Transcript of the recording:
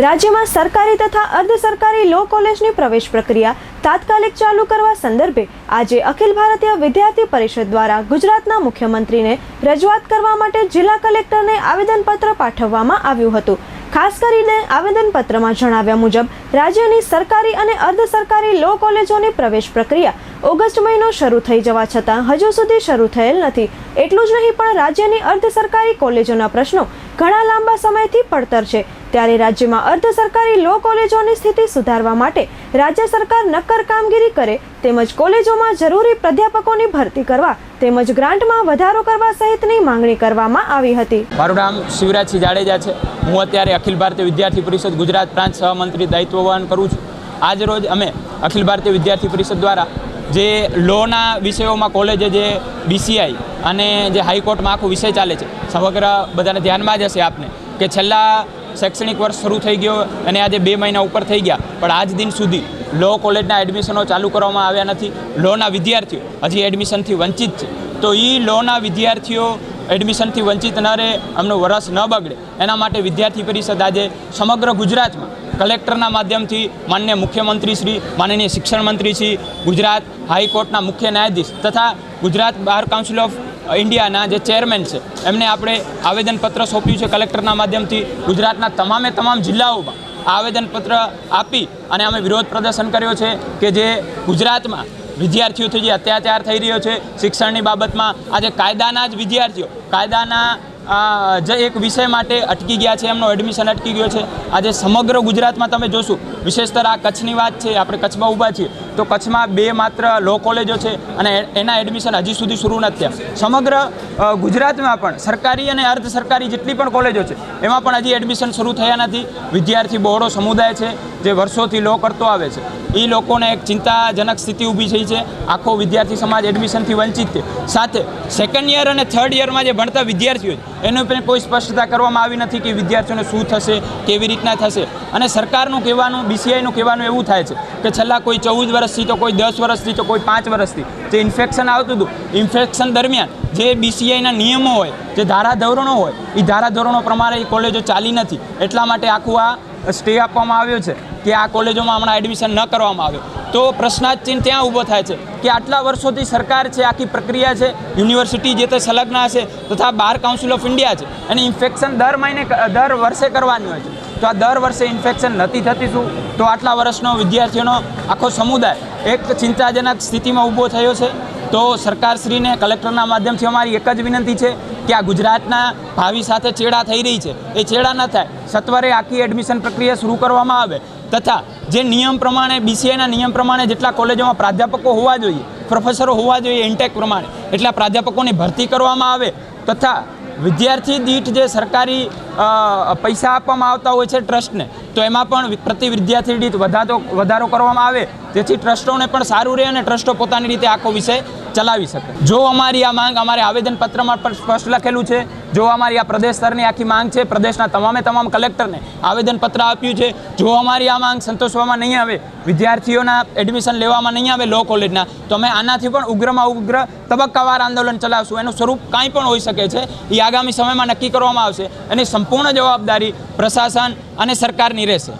રાજ્યમાં સરકારી તથા અર્ધ સરકારી લો કોલેજની પ્રવેશ પ્રક્રિયા તાત્કાલિક ચાલુ કરવા સંદર્ભે આજે અખિલ ભારતીય વિદ્યાર્થી પરિષદ દ્વારા ગુજરાતના મુખ્યમંત્રીને રજૂઆત કરવા માટે જિલ્લા કલેક્ટરને આવેદનપત્ર પાઠવવામાં આવ્યું હતું. ખાસ કરીને આવેદનપત્રમાં જણાવ્યા મુજબ, રાજ્યની સરકારી અને અર્ધ સરકારી લો કોલેજોની પ્રવેશ પ્રક્રિયા ઓગસ્ટ મહિનો શરૂ થઈ જવા છતાં હજુ સુધી શરૂ થયેલ નથી. એટલું જ નહીં, પણ રાજ્યની અર્ધ સરકારી કોલેજોના પ્રશ્નો ઘણા લાંબા સમયથી પડતર છે. ત્યારે રાજ્યમાં અર્ધ સરકારી લો કોલેજોની સ્થિતિ સુધારવા માટે રાજ્ય સરકાર નક્કર કામગીરી કરે તેમજ કોલેજોમાં જરૂરી પ્રાધ્યાપકોની ભરતી કરવા તેમજ ગ્રાન્ટમાં વધારો કરવા સહિતની માંગણી કરવામાં આવી હતી. મારું નામ શિવરાજસિંહ જાડેજા છે. હું અત્યારે અખિલ ભારતીય વિદ્યાર્થી પરિષદ ગુજરાત પ્રાંત સહમંત્રી દાયિત્વ વહન કરું છું. આજ રોજ અમે અખિલ ભારતીય વિદ્યાર્થી પરિષદ દ્વારા જે લોના વિષયોમાં કોલેજે જે બીસીઆઈ અને જે હાઈકોર્ટમાં આખો વિષય ચાલે છે. સમગ્ર બધાને ધ્યાનમાં જ હશે આપને કે છેલ્લા શૈક્ષણિક વર્ષ શરૂ થઈ ગયો અને આજે બે મહિના ઉપર થઈ ગયા. પણ આજ દિન સુધી લો કોલેજના એડમિશનો ચાલુ કરવામાં આવ્યા નથી. લોના વિદ્યાર્થીઓ હજી એડમિશનથી વંચિત છે. તો એ લોના વિદ્યાર્થીઓ એડમિશનથી વંચિત ન રહે, એમનું વરસ ન બગડે. એના માટે વિદ્યાર્થી પરિષદ આજે સમગ્ર ગુજરાતમાં કલેક્ટરના માધ્યમથી માન્ય મુખ્યમંત્રી શ્રી, માનનીય શિક્ષણ મંત્રી શ્રી, ગુજરાત હાઈકોર્ટના મુખ્ય ન્યાયાધીશ તથા ગુજરાત બાર કાઉન્સિલ ઓફ ઇન્ડિયાના જે ચેરમેન છે, એમને આપણે આવેદનપત્ર સોંપ્યું છે કલેક્ટરના માધ્યમથી ગુજરાતના તમામે તમામ જિલ્લાઓમાં આવેદનપત્ર આપી અને અમે વિરોધ પ્રદર્શન કર્યો છે કે જે ગુજરાતમાં વિદ્યાર્થીઓથી જે અત્યાચાર થઈ રહ્યો છે શિક્ષણની બાબતમાં આજે કાયદાના જ વિદ્યાર્થીઓ, કાયદાના અ, જે એક વિષય માટે અટકી ગયા છે એમનો એડમિશન અટકી ગયો છે. આજે સમગ્ર ગુજરાતમાં તમે જોશો વિશેષતર આ કચ્છની વાત છે આપણે કચ્છમાં ઊભા છીએ. તો કચ્છમાં બે માત્ર લો કોલેજો છે અને એના એડમિશન હજી સુધી શરૂ નથી થયા. સમગ્ર ગુજરાતમાં પણ સરકારી અને અર્ધ સરકારી જેટલી પણ કોલેજો છે, એમાં પણ હજી એડમિશન શરૂ થયા નથી. વિદ્યાર્થી બહોળો સમુદાય છે જે વર્ષોથી લો કરતો આવે છે. એ લોકોને એક ચિંતાજનક સ્થિતિ ઊભી થઈ છે. આખો વિદ્યાર્થી સમાજ એડમિશનથી વંચિત છે. સાથે સેકન્ડ યર અને થર્ડ યરમાં જે ભણતા વિદ્યાર્થીઓ છે, એનું પણ કોઈ સ્પષ્ટતા કરવામાં આવી નથી કે વિદ્યાર્થીઓને શું થશે, કેવી રીતના થશે. અને સરકારનું કહેવાનું બીસીઆઈનું કહેવાનું એવું થાય છે કે છેલ્લા કોઈ ચૌદ વર્ષથી તો કોઈ દસ વર્ષથી તો કોઈ પાંચ વર્ષથી જે ઇન્ફેક્શન આવતું હતું ઇન્ફેક્શન દરમિયાન જે બીસીઆઈના નિયમો હોય, જે ધારાધોરણો હોય એ ધારાધોરણો પ્રમાણે એ કોલેજો ચાલી નથી. એટલા માટે આખું આ સ્ટે આપવામાં આવ્યો છે કે આ કોલેજોમાં હમણાં એડમિશન ન કરવામાં આવે. તો પ્રશ્નાર્થ ત્યાં ઊભો થાય છે કે આટલા વર્ષોથી સરકાર છે, આખી પ્રક્રિયા છે, યુનિવર્સિટી જે તે સંલગ્ન છે તથા બાર કાઉન્સિલ ઓફ ઇન્ડિયા છે. અને ઇન્ફેક્શન દર મહિને દર વર્ષે કરવાની હોય છે. તો આ દર વર્ષે ઇન્ફેક્શન નથી થતી શું? તો આટલા વર્ષનો વિદ્યાર્થીઓનો આખો સમુદાય એક ચિંતાજનક સ્થિતિમાં ઊભો થયો છે. તો સરકારશ્રીને કલેક્ટરના માધ્યમથી અમારી એક જ વિનંતી છે કે આ ગુજરાતના ભાવિ સાથે ચેડા થઈ રહી છે. એ ચેડા ન થાય. સત્વરે આખી એડમિશન પ્રક્રિયા શરૂ કરવામાં આવે. તથા જે નિયમ પ્રમાણે બીસીએના નિયમ પ્રમાણે જેટલા કોલેજોમાં પ્રાધ્યાપકો હોવા જોઈએ પ્રોફેસરો હોવા જોઈએ ઇન્ટેક પ્રમાણે, એટલા પ્રાધ્યાપકોની ભરતી કરવામાં આવે. તથા વિદ્યાર્થી દીઠ જે સરકારી પૈસા આપવામાં આવતા હોય છે ટ્રસ્ટને, તો એમાં પણ પ્રતિ વિદ્યાર્થી દીઠ વધારો વધારો કરવામાં આવે. તેથી ટ્રસ્ટોને પણ સારું રહે અને ટ્રસ્ટો પોતાની રીતે આખો વિષય ચલાવી શકે. જો અમારી આ માંગ અમારે આવેદનપત્રમાં પણ સ્પષ્ટ લખેલું છે, જો અમારી આ પ્રદેશ સ્તરની આખી માંગ છે, પ્રદેશના તમામે તમામ કલેક્ટરને આવેદનપત્ર આપ્યું છે, જો અમારી આ માંગ સંતોષવામાં નહીં આવે, વિદ્યાર્થીઓના એડમિશન લેવામાં નહીં આવે લો કોલેજના તો અમે આનાથી પણ ઉગ્રમાં ઉગ્ર તબક્કાવાર આંદોલન ચલાવશું. એનું સ્વરૂપ કાંઈ પણ હોઈ શકે છે, એ આગામી સમયમાં નક્કી કરવામાં આવશે એની સંપૂર્ણ જવાબદારી પ્રશાસન અને સરકારની રહેશે.